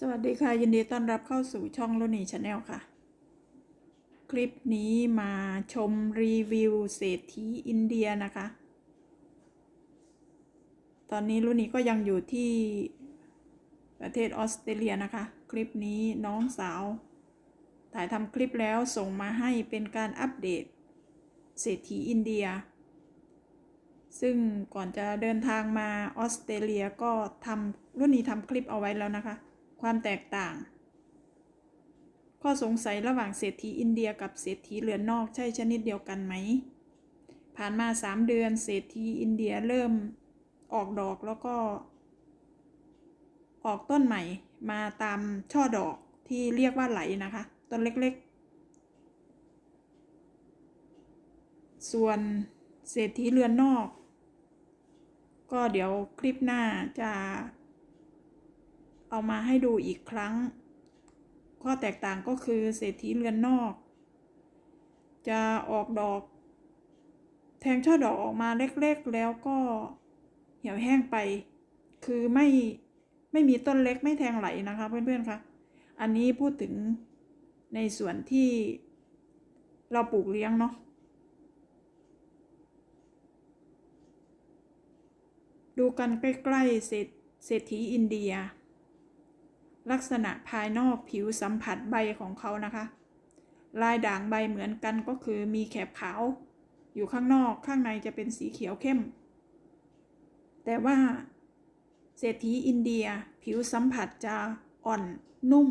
สวัสดีค่ะ ยินดีต้อนรับเข้าสู่ช่องโลนี่ชาแนลค่ะ คลิปนี้มาชมรีวิวเศรษฐีอินเดียนะคะ ตอนนี้ลุนี่ก็ยังอยู่ที่ประเทศออสเตรเลียนะคะ คลิปนี้น้องสาว ถ่ายทำคลิปแล้วส่งมาให้เป็นการอัปเดต เศรษฐีอินเดีย ซึ่งก่อนจะเดินทางมาออสเตรเลียก็ทำรุ่นนี้ทำคลิปเอาไว้แล้วนะคะ ความแตกต่าง ข้อสงสัยระหว่างเศรษฐีอินเดียกับเศรษฐีเรือนนอกใช่ชนิดเดียวกันไหม ผ่านมา 3 เดือนเศรษฐีอินเดียเริ่มออกดอกแล้วก็ ออกต้นใหม่มาตามช่อดอกที่เรียกว่าไหลนะคะ ต้นเล็กๆ ส่วนเศรษฐีเรือนนอก ก็เดี๋ยวคลิปหน้าจะ เอามาให้ดูอีกครั้ง ข้อแตกต่างก็คือเศรษฐีเรือนนอก จะออกดอก แทงช่อดอกออกมาเล็กๆแล้วก็เหี่ยวแห้งไป คือไม่ไม่มีต้นเล็กไม่แทงไหลนะคะเพื่อนๆคะอันนี้พูดถึงในส่วนที่เราปลูกเลี้ยงเนาะดูกันใกล้ๆเศรษเศรษฐีอินเดีย ลักษณะภายนอกผิวสัมผัสใบของเขานะคะ ลายด่างใบเหมือนกันก็คือมีแขบขาว อยู่ข้างนอกข้างในจะเป็นสีเขียวเข้ม แต่ว่าเศรษฐีอินเดียผิวสัมผัสจะอ่อนนุ่ม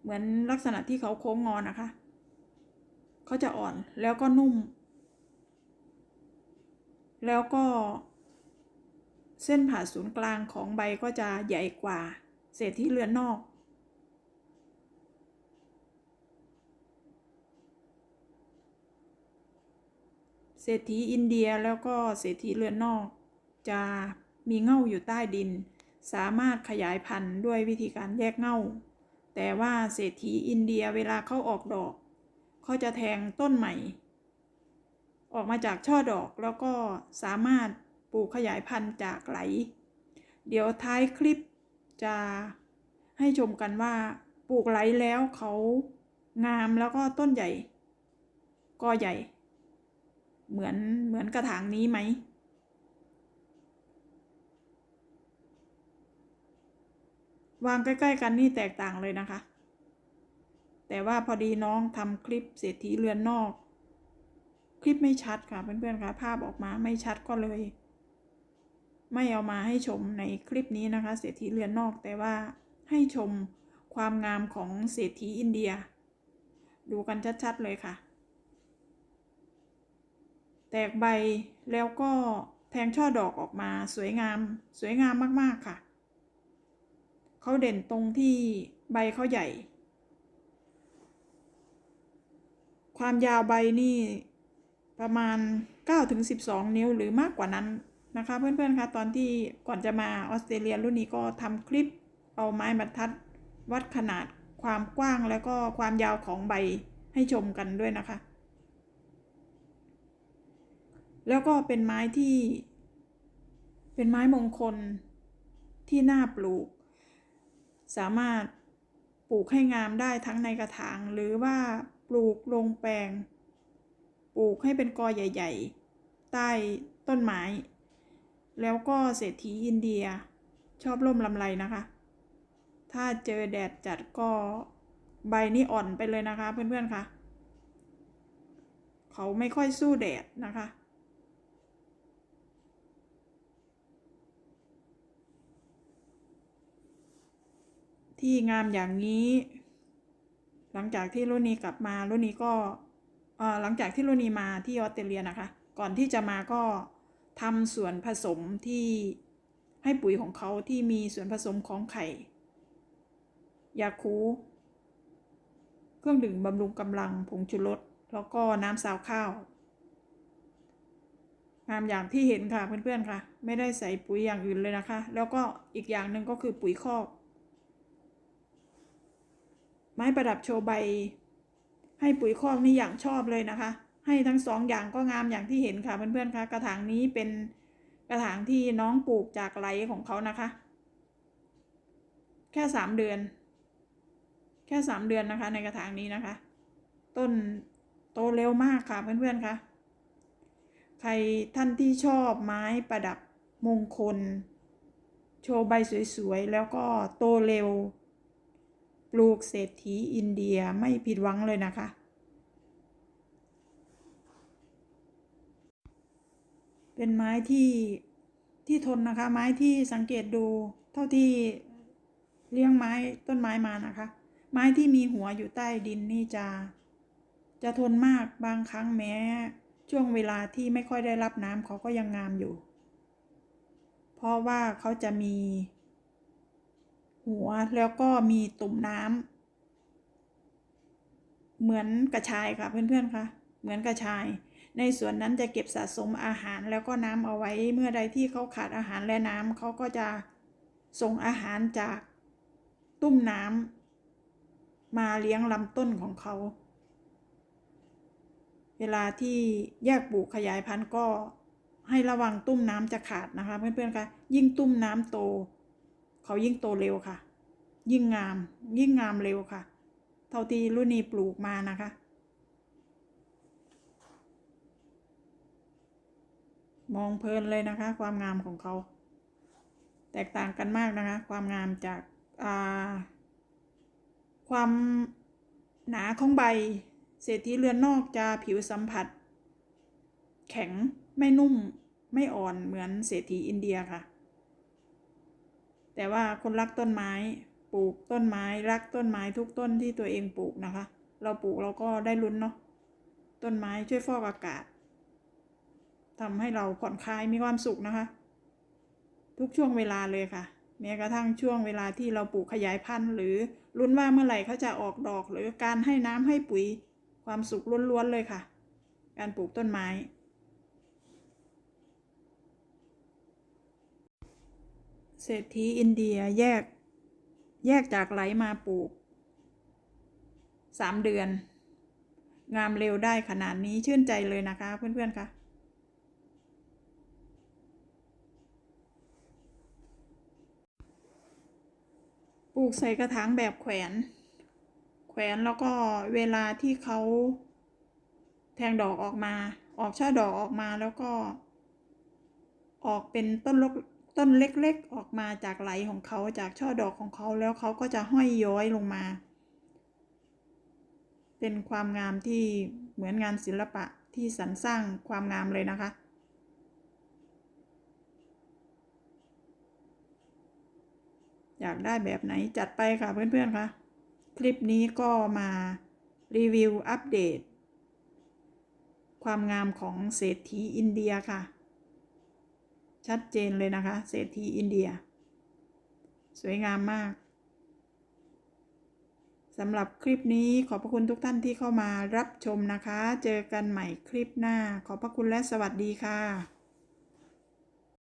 เหมือนลักษณะที่เขาโค้งงอนนะคะ เขาจะอ่อนแล้วก็นุ่ม แล้วก็ เส้นผ่าศูนย์กลางของใบก็จะใหญ่กว่าเศษที่เรือนนอก เศรษฐีอินเดียแล้วก็เศรษฐีเรือนนอก จะมีเง่าอยู่ใต้ดิน สามารถขยายพันธุ์ด้วยวิธีการแยกเง่า แต่ว่าเศรษฐีอินเดียเวลาเขาออกดอกเขาจะแทงต้นใหม่ ออกมาจากช่อดอกแล้วก็สามารถ ปลูกขยายพันธุ์จากไหล เดี๋ยวท้ายคลิปจะให้ชมกันว่าปลูกไหลแล้วเขางามแล้วก็ต้นใหญ่ก็ใหญ่ เหมือนเหมือนกระถางนี้ไหม วางใกล้ๆกันนี่แตกต่างเลยนะคะ แต่ว่าพอดีน้องทำคลิปเศรษฐีเรือนนอก คลิปไม่ชัดค่ะเพื่อนๆค่ะภาพออกมาไม่ชัดก็เลย ไม่เอามาให้ชมในคลิปนี้นะคะ เศรษฐีเรือนนอกแต่ว่าให้ชมความงามของเศรษฐีอินเดีย ดูกันชัดๆเลยค่ะ แตกใบแล้วก็แทงช่อดอกออกมาสวยงาม สวยงามมากๆค่ะ เขาเด่นตรงที่ใบเขาใหญ่ ความยาวใบนี่ประมาณ 9-12 นิ้วหรือมากกว่านั้น นะคะเพื่อนๆคะตอนที่ก่อนจะมาออสเตรเลียรุ่นนี้ก็ทำคลิปเอาไม้บรรทัด วัดขนาดความกว้างแล้วก็ความยาวของใบให้ชมกันด้วยนะคะ แล้วก็เป็นไม้ที่ เป็นไม้มงคลที่น่าปลูก สามารถปลูกให้งามได้ทั้งในกระถาง หรือว่าปลูกลงแปลง ปลูกให้เป็นกอใหญ่ ๆ ใต้ต้นไม้ แล้วก็เศรษฐีอินเดียชอบร่มลำไรนะคะ ถ้าเจอแดดจัดก็ใบนี้อ่อนไปเลยนะคะ เพื่อนๆคะเขาไม่ค่อยสู้แดดนะคะ ที่งามอย่างนี้ หลังจากที่รุ่นนี้กลับมารุ่นนี้ก็หลังจากที่รุ่นนี้มาที่ออสเตรเลียนะคะ ก่อนที่จะมาก็ ทำส่วนผสมที่ให้ปุ๋ยของเขาที่มีส่วนผสมของไข่ ยาคู เครื่องดื่มบำรุงกำลังผงชูรสแล้วก็น้ำซาวข้าวงามอย่างที่เห็นค่ะเพื่อนๆค่ะ ไม่ได้ใส่ปุ๋ยอย่างอื่นเลยนะคะ แล้วก็อีกอย่างหนึ่งก็คือปุ๋ยคอก ไม้ประดับโชว์ใบ ให้ปุ๋ยคอกนี่อย่างชอบเลยนะคะ ให้ทั้งสองอย่างก็งามอย่างที่เห็นค่ะเพื่อนๆคะกระถางนี้เป็นกระถางที่น้องปลูกจากไหลของเขานะคะ แค่สามเดือน แค่สามเดือนนะคะ ในกระถางนี้นะคะ ต้นโตเร็วมากค่ะเพื่อนๆคะใครท่านที่ชอบไม้ประดับมงคล โชว์ใบสวยๆ แล้วก็โตเร็ว ปลูกเศรษฐีอินเดียไม่ผิดหวังเลยนะคะ เป็นไม้ที่ที่ทนนะคะ ไม้ที่สังเกตดูเท่าที่เลี้ยงไม้ต้นไม้มานะคะ ไม้ที่มีหัวอยู่ใต้ดินนี่จะ จะทนมากบางครั้งแม้ ช่วงเวลาที่ไม่ค่อยได้รับน้ำเขาก็ยังงามอยู่ เพราะว่าเขาจะมี หัวแล้วก็มีตุ่มน้ำเหมือนกระชายค่ะเพื่อนๆคะเหมือนกระชาย ในส่วนนั้นจะเก็บสะสมอาหารแล้วก็น้ำเอาไว้เมื่อใดที่เขาขาดอาหารและน้ำเขาก็จะส่งอาหารจากตุ้มน้ำมาเลี้ยงลำต้นของเขา เวลาที่แยกปลูกขยายพันธุ์ก็ให้ระวังตุ้มน้ำจะขาดนะคะ เพื่อนๆคะยิ่งตุ้มน้ำโต เขายิ่งโตเร็วค่ะ ยิ่งงาม ยิ่งงามเร็วค่ะ เท่าที่รุ่นนี้ปลูกมานะคะ มองเพลินเลยนะคะ ความงามของเขา แตกต่างกันมากนะคะ ความงามจากความหนาของใบ เศรษฐีเรือนนอกจะผิวสัมผัส แข็งไม่นุ่มไม่อ่อนเหมือนเศรษฐีอินเดียค่ะ แต่ว่าคนรักต้นไม้ปลูกต้นไม้รักต้นไม้ทุกต้นที่ตัวเองปลูกนะคะ เราปลูกเราก็ได้ลุ้นเนาะต้นไม้ช่วยฟอกอากาศ ทำให้เราผ่อนคลายมีความสุขนะคะ ทุกช่วงเวลาเลยค่ะแม้กระทั่งช่วงเวลาที่เราปลูกขยายพันธุ์ หรือลุ้นว่าเมื่อไหร่เขาจะออกดอก หรือการให้น้ำให้ปุ๋ยความสุขล้วนๆเลยค่ะ การปลูกต้นไม้ เศรษฐีอินเดียแยก แยกจากไหลมาปลูกสามเดือน งามเร็วได้ขนาดนี้ชื่นใจเลยนะคะเพื่อนๆค่ะ ลูกใส่กระถางแบบแขวน แขวนแล้วก็เวลาที่เขาแทงดอกออกมา ออกช่อดอกออกมาแล้วก็ ออกเป็นต้นลกต้นเล็กๆ ออกมาจากไหลของเขาจากช่อดอกของเขาแล้วเขาก็จะห้อยย้อยลงมา เป็นความงามที่เหมือนงานศิลปะที่สรรสร้างความงามเลยนะคะ อยากได้แบบไหนจัดไปค่ะเพื่อนๆค่ะ คลิปนี้ก็มารีวิวอัปเดต ความงามของเศรษฐีอินเดียค่ะ ชัดเจนเลยนะคะ เศรษฐีอินเดีย สวยงามมากสำหรับคลิปนี้ขอบพระคุณทุกท่านที่เข้ามารับชมนะคะ เจอกันใหม่คลิปหน้า ขอบพระคุณและสวัสดีค่ะ